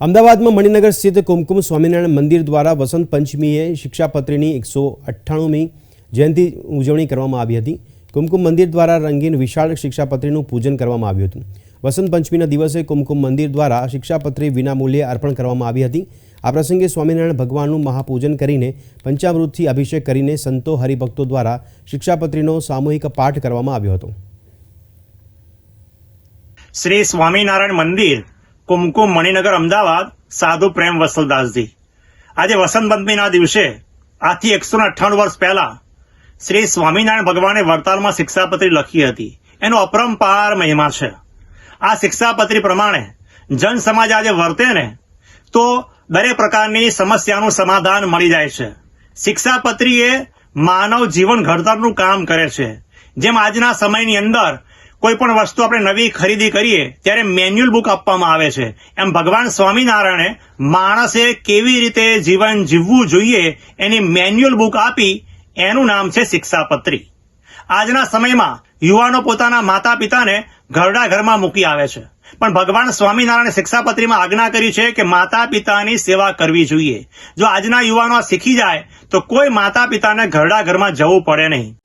અમદાવાદમાં મણિનગર સ્થિત કુમકુમ સ્વામિનારાયણ મંદિર દ્વારા વસંત પંચમીએ શિક્ષાપત્રીની એકસો અઠ્ઠાણુંમી જયંતિ ઉજવણી કરવામાં આવી હતી. કુમકુમ મંદિર દ્વારા રંગીન વિશાળ શિક્ષાપત્રીનું પૂજન કરવામાં આવ્યું હતું. વસંત પંચમીના દિવસે કુમકુમ મંદિર દ્વારા શિક્ષાપત્રી વિનામૂલ્યે અર્પણ કરવામાં આવી હતી. આ પ્રસંગે સ્વામિનારાયણ ભગવાનનું મહાપૂજન કરીને પંચામૃતથી અભિષેક કરીને સંતો હરિભક્તો દ્વારા શિક્ષાપત્રીનો સામૂહિક પાઠ કરવામાં આવ્યો હતો. શ્રી સ્વામિનારાયણ મંદિર કુમકુમ મણિનગર અમદાવાદ સાધુ પ્રેમ વસલદાસજી. આજે વસંત પંચમીના દિવસે, આથી એકસો અઠ્ઠાણું વર્ષ પહેલા, શ્રી સ્વામિનારાયણ ભગવાને વડતાલમાં શિક્ષાપત્રી લખી હતી. એનો અપરંપાર મહિમા છે. આ શિક્ષાપત્રી પ્રમાણે જન સમાજ આજે વર્તે ને, તો દરેક પ્રકારની સમસ્યાનું સમાધાન મળી જાય છે. શિક્ષાપત્રી એ માનવ જીવન ઘડતરનું કામ કરે છે. જેમ આજના સમયની અંદર કોઈ પણ વસ્તુ આપણે નવી ખરીદી કરીએ, ત્યારે મેન્યુઅલ બુક આપવામાં આવે છે. એમ ભગવાન સ્વામિનારાયણે માણસે કેવી રીતે જીવન જીવવું જોઈએ એની મેન્યુઅલ બુક આપી, એનું નામ છે શિક્ષાપત્રી. આજના સમયમાં યુવાનો પોતાના માતા પિતાને ઘરડા ઘરમાં મૂકી આવે છે. પણ ભગવાન સ્વામિનારાયણે શિક્ષાપત્રીમાં આજ્ઞા કરી છે કે માતા પિતાની સેવા કરવી જોઈએ. જો આજના યુવાનો શીખી જાય, તો કોઈ માતા પિતાને ઘરડા ઘરમાં જવું પડે નહીં.